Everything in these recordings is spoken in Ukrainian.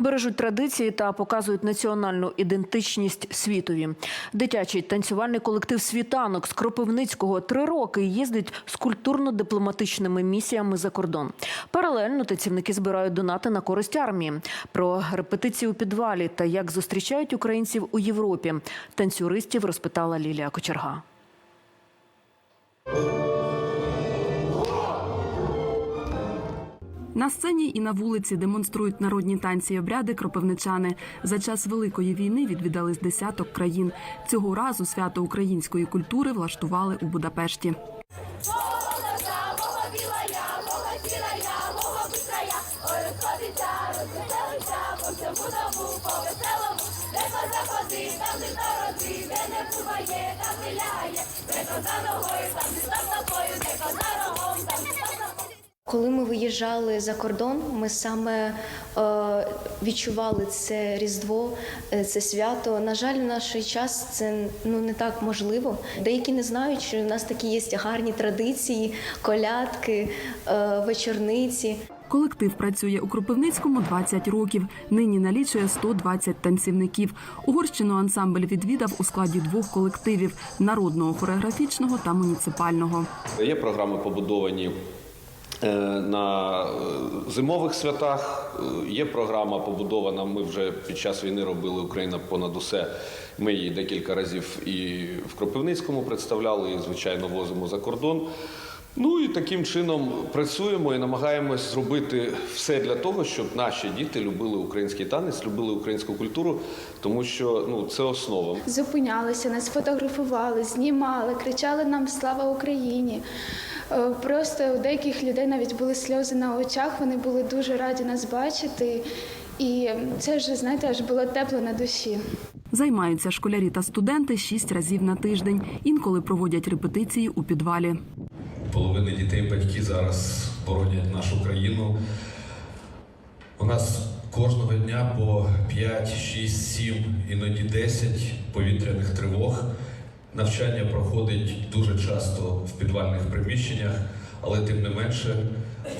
бережуть традиції та показують національну ідентичність світові. Дитячий танцювальний колектив Світанок з Кропивницького три роки їздить з культурно-дипломатичними місіями за кордон. Паралельно танцівники збирають донати на користь армії. Про репетиції у підвалі та як зустрічають українців у Європі. Танцюристів розпитала Лілія Кочерга. На сцені і на вулиці демонструють народні танці й обряди кропивничани. За час великої війни відвідали з десяток країн. Цього разу свято української культури влаштували у Будапешті. Коли ми виїжджали за кордон, ми саме е, відчували це різдво, е, це свято. На жаль, в наш час це ну не так можливо. Деякі не знають, що в нас такі є гарні традиції, колядки, е, вечорниці. Колектив працює у Кропивницькому 20 років. Нині налічує 120 танцівників. Угорщину ансамбль відвідав у складі двох колективів народного хореографічного та муніципального. Є програми побудовані на е, зимових святах. Е, Є програма побудована. Ми вже під час війни робили Україна понад усе. Ми її декілька разів і в Кропивницькому представляли, і звичайно возимо за кордон. Ну і таким чином працюємо і намагаємось зробити все для того, щоб наші діти любили український танець, любили українську культуру, тому що ну це основа. Зупинялися, нас фотографували, знімали, кричали нам Слава Україні. Е, Просто у деяких людей навіть були сльози на очах, вони були дуже раді нас бачити. І це вже, знаєте, аж було тепло на душі. Займаються школярі та студенти шість разів на тиждень. Інколи проводять репетиції у підвалі. Половини дітей батьки зараз боронять нашу країну. У нас кожного дня по 5, 6, 7, іноді 10 повітряних тривог. Навчання проходить дуже часто в підвальних приміщеннях, але тим не менше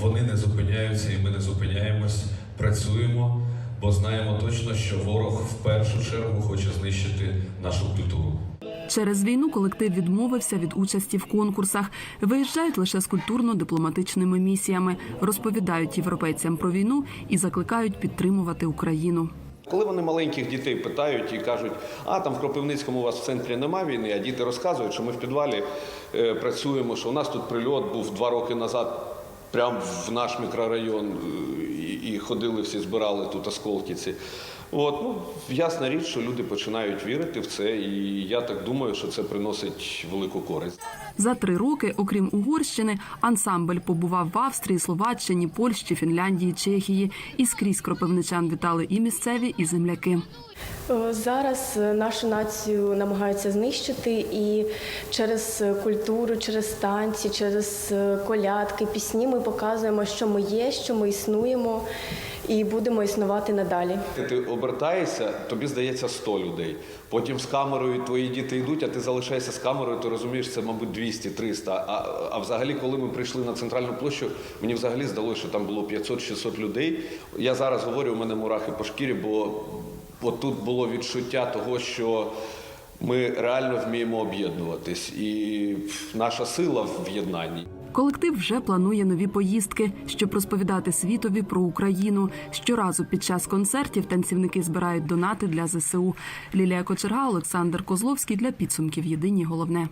вони не зупиняються і ми не зупиняємось, працюємо, бо знаємо точно, що ворог в першу чергу хоче знищити нашу культуру. Через війну колектив відмовився від участі в конкурсах. Виїжджають лише з культурно-дипломатичними місіями, розповідають європейцям про війну і закликають підтримувати Україну. Коли вони маленьких дітей питають і кажуть, а там в Кропивницькому у вас в центрі нема війни, а діти розказують, що ми в підвалі е, працюємо, що у нас тут прильот був два роки назад, прямо в наш мікрорайон, і, ходили всі, збирали тут осколки ці. От, ну, ясна річ, що люди починають вірити в це, і я так думаю, що це приносить велику користь. За три роки, окрім Угорщини, ансамбль побував в Австрії, Словаччині, Польщі, Фінляндії, Чехії. І скрізь кропивничан вітали і місцеві, і земляки. Е, Зараз е, нашу націю намагаються знищити, і через е, культуру, через танці, через колядки, пісні ми показуємо, що ми є, що ми існуємо і будемо існувати надалі. Ти обертаєшся, тобі здається 100 людей. Потім з камерою твої діти йдуть, а ти залишаєшся з камерою, ти розумієш, це, мабуть, 200-300. А, а взагалі, коли ми прийшли на центральну площу, мені взагалі здалося, що там було 500-600 людей. Я зараз говорю, у мене мурахи по шкірі, бо от тут було відчуття того, що ми реально вміємо об'єднуватись, і наша сила в єднанні. Колектив вже планує нові поїздки, щоб розповідати світові про Україну. Щоразу під час концертів танцівники збирають донати для ЗСУ. Лілія Кочерга, Олександр Козловський для підсумків. Єдині головне.